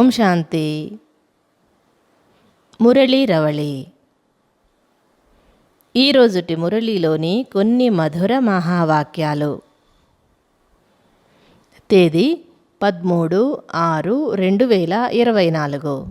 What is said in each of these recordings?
ఓం శాంతి. మురళీ రవళి. ఈరోజుటి మురళీలోని కొన్ని మధుర మహావాక్యాలు. తేదీ పదమూడు ఆరు రెండు వేల ఇరవై నాలుగు.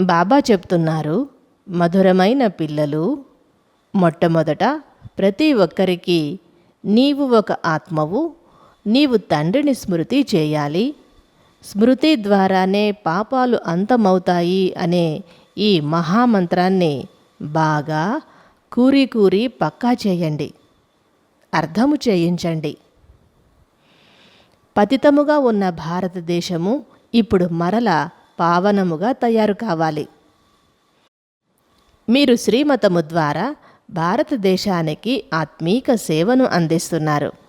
బాబా చెప్తున్నారు మధురమైన పిల్లలు మొట్టమొదట ప్రతి ఒక్కరికి నీవు ఒక ఆత్మవు నీవు తండ్రిని స్మృతి చేయాలి స్మృతి ద్వారానే పాపాలు అంతమవుతాయి అనే ఈ మహామంత్రాన్ని బాగా కూరి కూరి పక్కా చేయండి. అర్థము చేయించండి. పతితముగా ఉన్న భారతదేశము ఇప్పుడు మరల పావనముగా తయారు కావాలి. మీరు శ్రీమతము ద్వారా భారతదేశానికి ఆత్మీక సేవను అందిస్తున్నారు.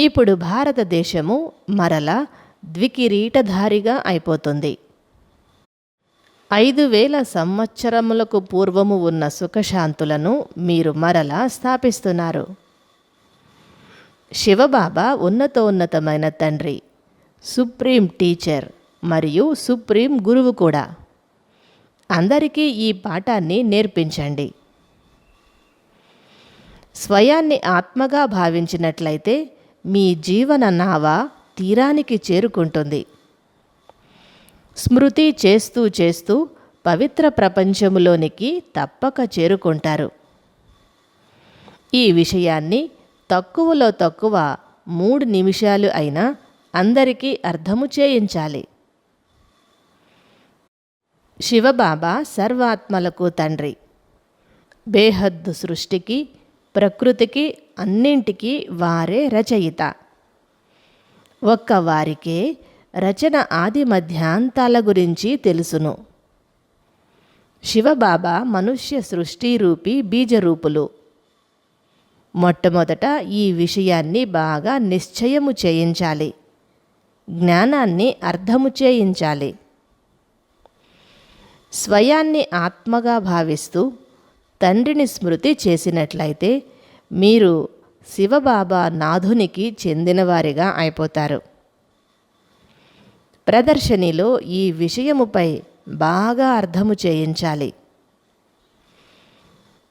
ఇప్పుడు భారతదేశము మరల ద్వికిరీటధారిగా అయిపోతుంది. ఐదు వేల సంవత్సరములకు పూర్వము ఉన్న సుఖశాంతులను మీరు మరలా స్థాపిస్తున్నారు. శివబాబా ఉన్నతోన్నతమైన తండ్రి సుప్రీం టీచర్ మరియు సుప్రీం గురువు కూడా. అందరికీ ఈ పాఠాన్ని నేర్పించండి. స్వయాన్ని ఆత్మగా భావించినట్లయితే మీ జీవన నావ తీరానికి చేరుకుంటుంది. స్మృతి చేస్తూ చేస్తూ పవిత్ర ప్రపంచములోనికి తప్పక చేరుకుంటారు. ఈ విషయాన్ని తక్కువలో తక్కువ మూడు నిమిషాలు అయినా అందరికీ అర్థము చేయించాలి. శివబాబా సర్వాత్మలకు తండ్రి. బేహద్దు సృష్టికి ప్రకృతికి అన్నింటికీ వారే రచయిత. ఒక్క వారికే రచన ఆది మధ్యాంతాల గురించి తెలుసును. శివబాబా మనుష్య సృష్టి రూపి బీజరూపులు. మొట్టమొదట ఈ విషయాన్ని బాగా నిశ్చయము చేయించాలి. జ్ఞానాన్ని అర్థము చేయించాలి. స్వయాన్ని ఆత్మగా భావిస్తూ తండ్రిని స్మృతి చేసినట్లయితే మీరు శివబాబా నాథునికి చెందినవారిగా అయిపోతారు. ప్రదర్శనలో ఈ విషయముపై బాగా అర్థము చేయించాలి.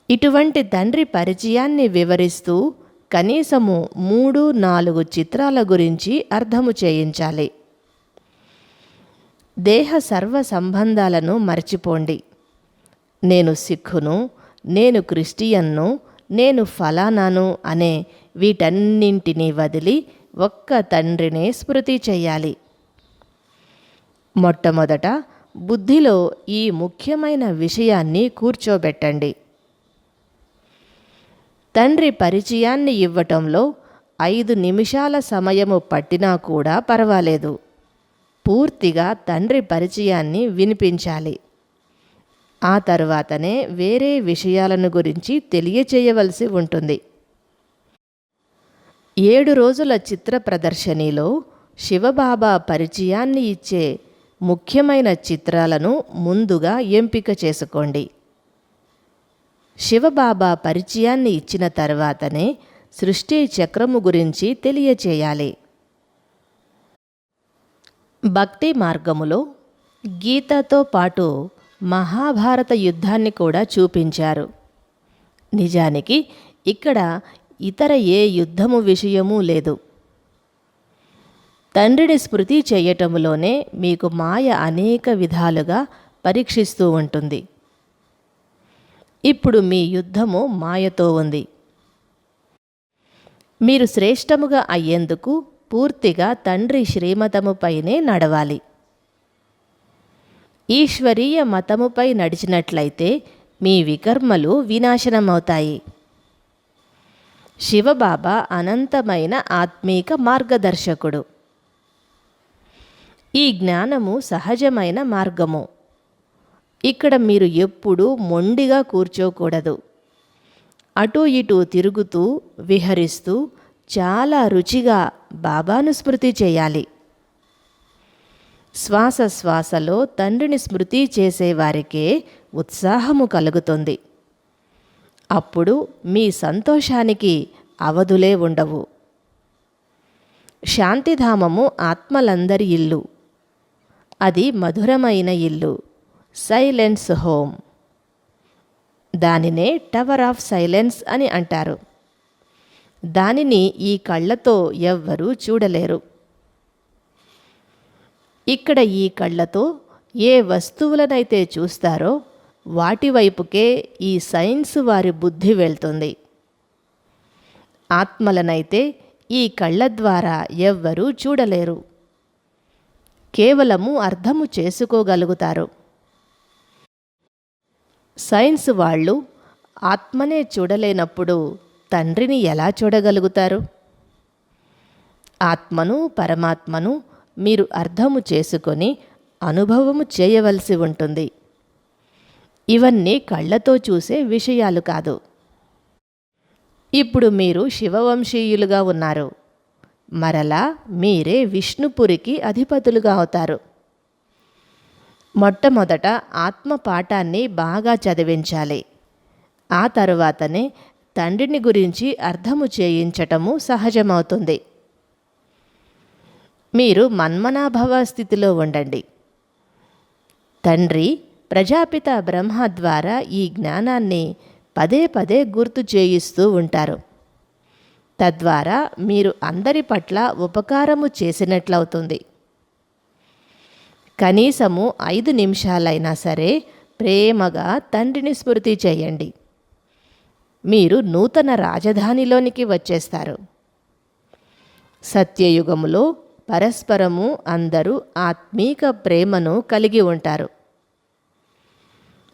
ఇటువంటి తండ్రి పరిచయాన్ని వివరిస్తూ కనీసము మూడు నాలుగు చిత్రాల గురించి అర్థము చేయించాలి. దేహ సర్వ సంబంధాలను మర్చిపోండి. నేను సిక్కును నేను క్రిస్టియన్ను నేను ఫలానాను అనే వీటన్నింటినీ వదిలి ఒక్క తండ్రినే స్మృతి చేయాలి. మొట్టమొదట బుద్ధిలో ఈ ముఖ్యమైన విషయాన్ని కూర్చోబెట్టండి. తండ్రి పరిచయాన్ని ఇవ్వటంలో ఐదు నిమిషాల సమయము పట్టినా కూడా పర్వాలేదు. పూర్తిగా తండ్రి పరిచయాన్ని వినిపించాలి. ఆ తర్వాతనే వేరే విషయాలను గురించి తెలియచేయవలసి ఉంటుంది. ఏడు రోజుల చిత్ర ప్రదర్శనలో శివబాబా పరిచయాన్ని ఇచ్చే ముఖ్యమైన చిత్రాలను ముందుగా ఎంపిక చేసుకోండి. శివబాబా పరిచయాన్ని ఇచ్చిన తర్వాతనే సృష్టి చక్రము గురించి తెలియచేయాలి. భక్తి మార్గములో గీతతో పాటు మహాభారత యుద్ధాన్ని కూడా చూపించారు. నిజానికి ఇక్కడ ఇతర ఏ యుద్ధము విషయమూ లేదు. తండ్రిని స్మృతి చేయటములోనే మీకు మాయ అనేక విధాలుగా పరీక్షిస్తూ ఉంటుంది. ఇప్పుడు మీ యుద్ధము మాయతో ఉంది. మీరు శ్రేష్టముగా అయ్యేందుకు పూర్తిగా తండ్రి శ్రీమతముపైనే నడవాలి. ఈశ్వరీయ మతముపై నడిచినట్లయితే మీ వికర్మలు వినాశనమవుతాయి. శివబాబా అనంతమైన ఆత్మీక మార్గదర్శకుడు. ఈ జ్ఞానము సహజమైన మార్గము. ఇక్కడ మీరు ఎప్పుడూ మొండిగా కూర్చోకూడదు. అటు ఇటు తిరుగుతూ విహరిస్తూ చాలా రుచిగా బాబాను స్మృతి చేయాలి. శ్వాస శ్వాసలో తండ్రిని స్మృతి చేసేవారికే ఉత్సాహము కలుగుతుంది. అప్పుడు మీ సంతోషానికి అవధులే ఉండవు. శాంతిధామము ఆత్మలందరి ఇల్లు. అది మధురమైన ఇల్లు. Silence home. దానినే టవర్ ఆఫ్ సైలెన్స్ అని అంటారు. దానిని ఈ కళ్ళతో ఎవ్వరూ చూడలేరు. ఇక్కడ ఈ కళ్ళతో ఏ వస్తువులనైతే చూస్తారో వాటి వైపుకే ఈ సైన్స్ వారి బుద్ధి వెళ్తుంది. ఆత్మలనైతే ఈ కళ్ళ ద్వారా ఎవ్వరూ చూడలేరు. కేవలము అర్థము చేసుకోగలుగుతారు. సైన్స్ వాళ్ళు ఆత్మనే చూడలేనప్పుడు తండ్రిని ఎలా చూడగలుగుతారు? ఆత్మను పరమాత్మను మీరు అర్థము చేసుకొని అనుభవము చేయవలసి ఉంటుంది. ఇవన్నీ కళ్ళతో చూసే విషయాలు కాదు. ఇప్పుడు మీరు శివవంశీయులుగా ఉన్నారు. మరలా మీరే విష్ణుపురికి అధిపతులుగా అవుతారు. మొట్టమొదట ఆత్మ పాఠాన్ని బాగా చదివించాలి. ఆ తరువాతనే తండ్రిని గురించి అర్థము చేయించటము సహజమవుతుంది. మీరు మన్మనాభవ స్థితిలో ఉండండి. తండ్రి ప్రజాపిత బ్రహ్మ ద్వారా ఈ జ్ఞానాన్ని పదే పదే గుర్తు చేయిస్తూ ఉంటారు. తద్వారా మీరు అందరి పట్ల ఉపకారము చేసినట్లవుతుంది. కనీసము ఐదు నిమిషాలైనా సరే ప్రేమగా తండ్రిని స్మృతి చేయండి. మీరు నూతన రాజధానిలోనికి వచ్చేస్తారు. సత్యయుగములో పరస్పరము అందరూ ఆత్మీక ప్రేమను కలిగి ఉంటారు.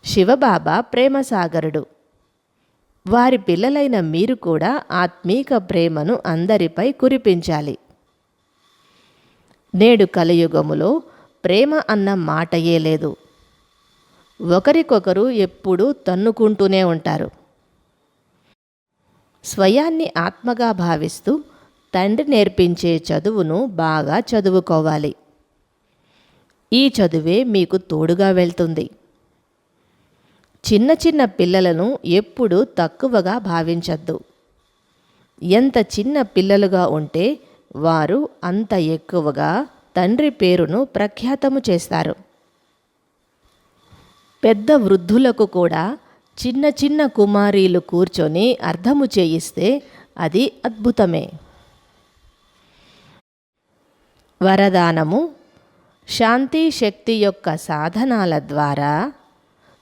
శివబాబా ప్రేమసాగరుడు. వారి పిల్లలైన మీరు కూడా ఆత్మీక ప్రేమను అందరిపై కురిపించాలి. నేడు కలియుగములో ప్రేమ అన్న మాటయే లేదు. ఒకరికొకరు ఎప్పుడూ తన్నుకుంటూనే ఉంటారు. స్వయాన్ని ఆత్మగా భావిస్తూ తండ్రి నేర్పించే చదువును బాగా చదువుకోవాలి. ఈ చదువే మీకు తోడుగా వెళ్తుంది. చిన్న చిన్న పిల్లలను ఎప్పుడూ తక్కువగా భావించద్దు. ఎంత చిన్న పిల్లలుగా ఉంటే వారు అంత ఎక్కువగా తండ్రి పేరును ప్రఖ్యాతము చేస్తారు. పెద్ద వృద్ధులకు కూడా చిన్న చిన్న కుమారీలు కూర్చొని అర్థము చేయిస్తే అది అద్భుతమే. వరదానము శాంతి శక్తి యొక్క సాధనాల ద్వారా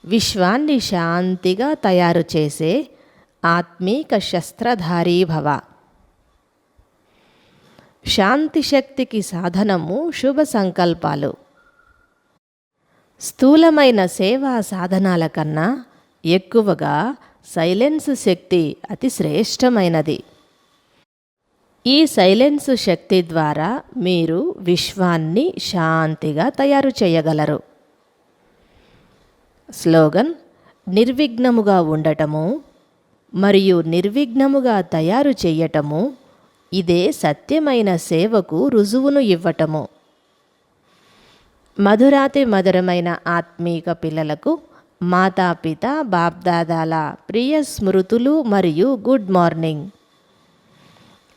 విశ్వాన్ని శాంతిగా తయారు చేసే ఆత్మీక శస్త్రధారీ భవ. శాంతి శక్తికి సాధనము శుభ సంకల్పాలు. స్థూలమైన సేవా సాధనాల కన్నా ఎక్కువగా సైలెన్స్ శక్తి అతి శ్రేష్టమైనది. ఈ సైలెన్స్ శక్తి ద్వారా మీరు విశ్వాన్ని శాంతిగా తయారు చేయగలరు. స్లోగన్ నిర్విఘ్నముగా ఉండటము మరియు నిర్విఘ్నముగా తయారు చేయటము ఇదే సత్యమైన సేవకు రుజువును ఇవ్వటము. మధురాతి మధురమైన ఆత్మీక పిల్లలకు మాతాపిత బాప్దాదాల ప్రియ స్మృతులు మరియు గుడ్ మార్నింగ్.